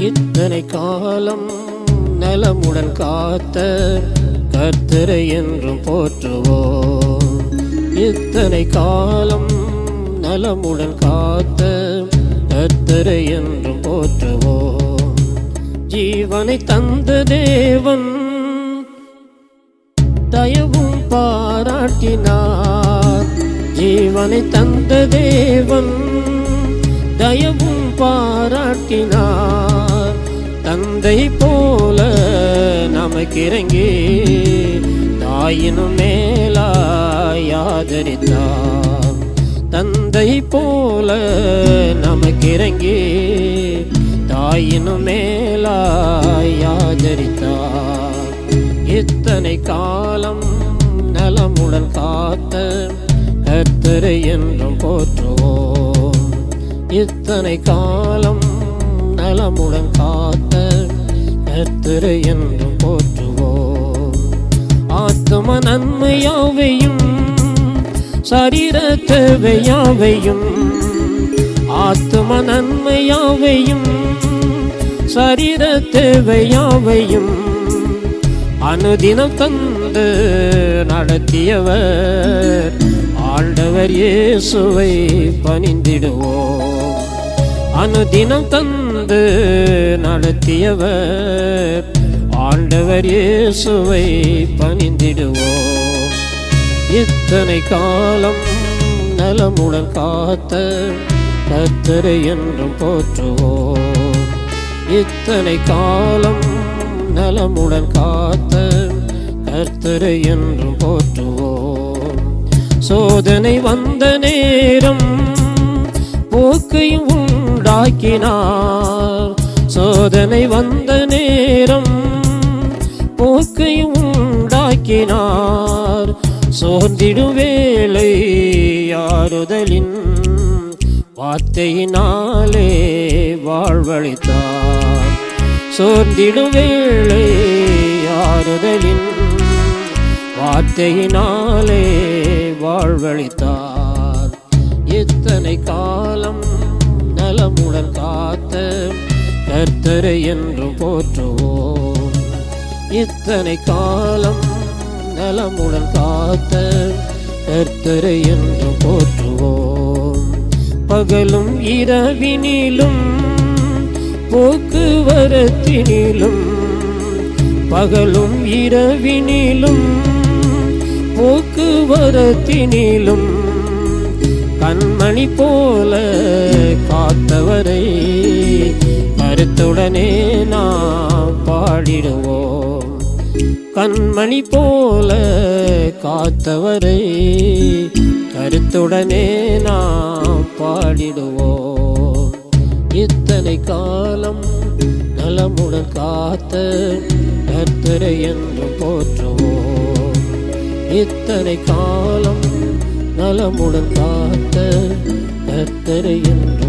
இத்தனை காலம் நலமுடன் காத்த கர்த்தரை என்றும் போற்றுவோம். இத்தனை காலம் நலமுடன் காத்த கர்த்தரை என்றும் போற்றுவோம். ஜீவனை தந்த தேவன் தயவும் பாராட்டினார். ஜீவனை தந்த தேவன் தயவும் பாராட்டினார். தந்தை போல நமக்கிறங்கி தாயினும் மேலாயாதரித்தார் தந்தை போல நமக்கிறங்கி தாயினும் மேலாயாதரித்தார் இத்தனை காலம் நலமுடன் காத்த கர்த்தரை என்றும் போற்றுவோம். இத்தனை காலம் நலமுடன் காத்த கர்த்தரை என்று போற்றுவோம். ஆத்தும நன்மையாவையும் சரீர தேவையாவையும் ஆத்தும நன்மையாவையும் சரீர தேவையாவையும் அனுதினம் தந்து நடத்தியவர் ஆண்டவர் இயேசுவை பணிந்திடுவோம். அனுதினம் தந்து நடத்தியவர் ஆண்டவர் இயேசுவை பணிந்திடுவோம். இத்தனை காலம் நலமுடன் காத்த கத்தரை என்றும் போற்றுவோம். இத்தனை காலம் நலமுடன் காத்த கர்த்தரை என்றும் போற்றுவோம். சோதனை வந்த நேரம் போக்கையும் ஆக்கினார் சோதனை வந்த நேரம் போக்கையும் உண்டாக்கினார். சோர்ந்திடும் வேளை யாருதலின் வார்த்தையினாலே வாழ்வழித்தார் சோர்ந்திடும் வேளை யாருதலின் வார்த்தையினாலே வாழ்வழித்தார் எத்தனை காலம் நலமுடன் காத்த கர்த்தரை என்று போற்றுவோம். இத்தனை காலம் நலமுடன் காத்த கர்த்தரை என்று போற்றுவோம். பகலும் இரவினிலும் போக்குவரத்தினிலும் பகலும் இரவினிலும் போக்குவரத்தினிலும் கண்மணி போல கருத்துடனே நாம் பாடிடுவோம். கண்மணி போல காத்தவரை கருத்துடனே நாம் பாடிடுவோம். இத்தனை காலம் நலமுடன் காத்த கர்த்தரை என்று போற்றுவோம். இத்தனை காலம் நலமுடன் காத்த கர்த்தரை என்று